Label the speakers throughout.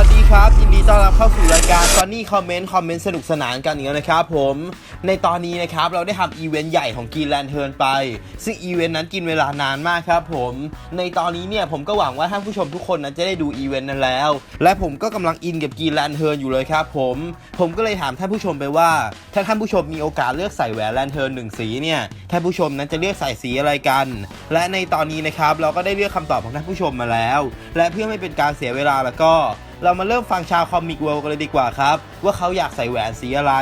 Speaker 1: วัสดีครับ ยินดีต้อนรับเข้าสู่รายการ Funny Comment คอมเมนต์สนุกสนานกันอีกแล้วนะครับผม ในตอนนี้นะครับเราได้ทำอีเวนต์ใหญ่ของกีแลนเทิร์นไป ซึ่งอีเวนต์นั้นกินเวลานานมากครับผม ในตอนนี้เนี่ยผมก็หวังว่าท่านผู้ชมทุกคนนั้นจะได้ดูอีเวนต์นั้นแล้ว และผมก็กำลังอินกับกีแลนเทิร์นอยู่เลยครับผม ผมก็เลยถามท่านผู้ชมไปว่า ถ้าท่านผู้ชมมีโอกาสเลือกใส่แหวนแลนเทิร์นหนึ่งสีเนี่ยท่านผู้ชมนั้นจะเลือกใส่สีอะไรกัน และในตอนนี้นะครับเราก็ได้เลือกคำตอบของท่านผู้ชมมาแล้ว และเพื่อไม่เป็นการเสียเวลาแล้วก็เรามาเริ่มฟังชาวคอมิกเวิลด์กันเลยดีกว่าครับ ว่าเขาอยากใส่แหวนสีอะไร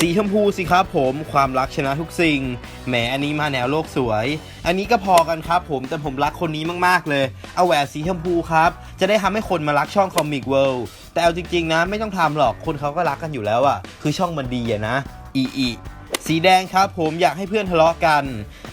Speaker 1: สีชมพูสิครับผม ความรักชนะทุกสิ่ง แหมอันนี้มาแนวโลกสวย อันนี้ก็พอกันครับผมแต่ผมรักคนนี้มากๆเลย เอาแหวนสีชมพูครับ จะได้ทำให้คนมารักช่องคอมิกเวิลด์แต่เอาจริงๆนะไม่ต้องทำหรอกคนเขาก็รักกันอยู่แล้วอะคือช่องมันดีอะนะอีอี สีแดงครับผมอยากให้เพื่อนทะเลาะกัน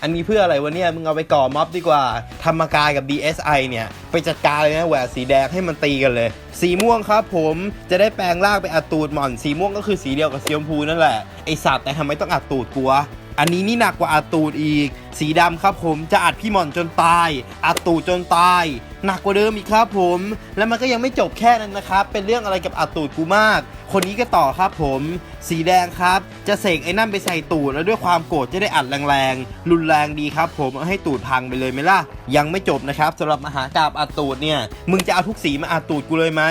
Speaker 1: อันนี้เพื่ออะไรวะเนี่ยมึงเอาไปก่อม็อบดีกว่า ธรรมกายกับ DSI เนี่ยไปจัดการเลยนะแหวนสีแดงให้มันตีกันเลย สีม่วงครับผมจะได้แปลงร่างไปอัดตูดหม่อน สีม่วงก็คือสีเดียวกับสีชมพูนั่นแหละไอสัตว์แต่ทำไมต้องอัดตูดกูวอันนี้นี่หนักกว่าอัดตูดอีก สีดำครับผมจะอัดพี่หม่อนจนตาย อัดตูดจนตาย หนักกว่าเดิมอีกครับผม แล้วมันก็ยังไม่จบแค่นั้นนะครับ เป็นเรื่องอะไรกับอัดตูดกูมาก คนนี้ก็ต่อครับผม สีแดงครับ จะเสกไอ้นั่นไปใส่ตูดแล้วด้วยความโกรธจะได้อัดแรงๆ รุนแรงดีครับ ผมเอาให้ตูดพังไปเลยไหมล่ะ ยังไม่จบนะครับสำหรับมหากราบอัดตูดเนี่ย มึงจะเอาทุกสีมาอัดตูดกูเลยไหม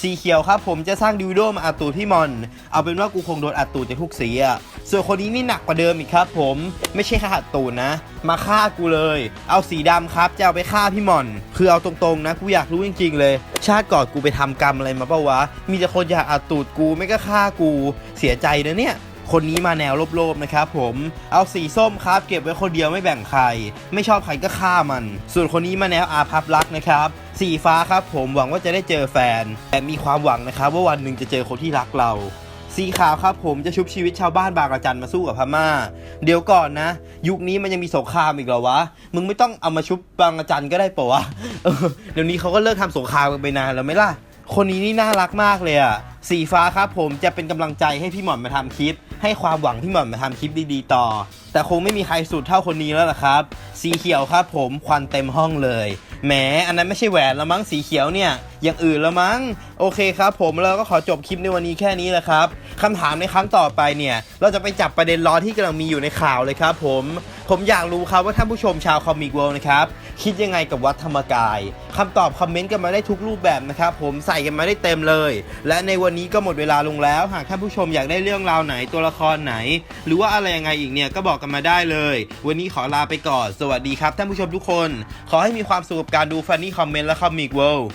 Speaker 1: สีเขียวครับผมจะสร้างดิวโดมาอัดตูดพี่มอน เอาเป็นว่ากูคงโดนอัดตูดจากทุกสีอะส่วนคนนี้นี่หนักกว่าเดิมอีกครับ ผม ไม่ใช่แค่อัดตูดนะ มาฆ่ากูเลย เอาสีดำครับจะเอาไปฆ่าพี่มอน คือเอาตรงๆนะกูอยากรู้จริงๆเลย ชาติก่อนกูไปทำกรรมอะไรมาเปล่าวะ มีแต่คนอยากอัดตูดกูไม่ก็ฆ่ากูเสียใจนะเนี่ยคนนี้มาแนวโลภๆนะครับผม เอาสีส้มครับ เก็บไว้คนเดียวไม่แบ่งใคร ไม่ชอบใครก็ฆ่ามัน ส่วนคนนี้มาแนวอาภัพรักนะครับ สีฟ้าครับผมหวังว่าจะได้เจอแฟน แต่มีความหวังนะครับว่าวันหนึ่งจะเจอคนที่รักเรา สีขาวครับผมจะชุบชีวิตชาวบ้านบางระจันมาสู้กับพม่า เดี๋ยวก่อนนะ ยุคนี้มันยังมีสงครามอีกเหรอวะ มึงไม่ต้องเอามาชุบบางระจันก็ได้ปะวะเดี๋ยวนี้เขาก็เลิกทำสงครามกันไปนานแล้วไหมล่ะ คนนี้นี่น่ารักมากเลยอะสีฟ้าครับผมจะเป็นกำลังใจให้พี่หม่อนมาทำคลิป ให้ความหวังพี่หม่อนมาทำคลิปดีๆต่อ แต่คงไม่มีใครสุดเท่าคนนี้แล้วล่ะครับ สีเขียวครับผมควันเต็มห้องเลย แหมอันนั้นไม่ใช่แหวนแล้วมั้งสีเขียวเนี่ยอย่างอื่นแล้วมั้ง โอเคครับ ผมเราก็ขอจบคลิปในวันนี้แค่นี้แหละครับคำถามในครั้งต่อไปเนี่ย เราจะไปจับประเด็นร้อนที่กำลังมีอยู่ในข่าวเลยครับ ผม ผมอยากรู้ครับว่าท่านผู้ชมชาวคอมิกเวิลด์นะครับ คิดยังไงกับวัดธรรมกายคำตอบคอมเมนต์กันมาได้ทุกรูปแบบนะครับ ผมใส่กันมาได้เต็มเลย และในวันนี้ก็หมดเวลาลงแล้ว หากท่านผู้ชมอยากได้เรื่องราวไหนตัวละครไหน หรือว่าอะไรยังไงอีกเนี่ยก็บอกกันมาได้เลย วันนี้ขอลาไปก่อน สวัสดีครับท่านผู้ชมทุกคน ขอให้มีความสุขกับการดูฟันนี่คอมเมนต์และคอมิกเวิลด์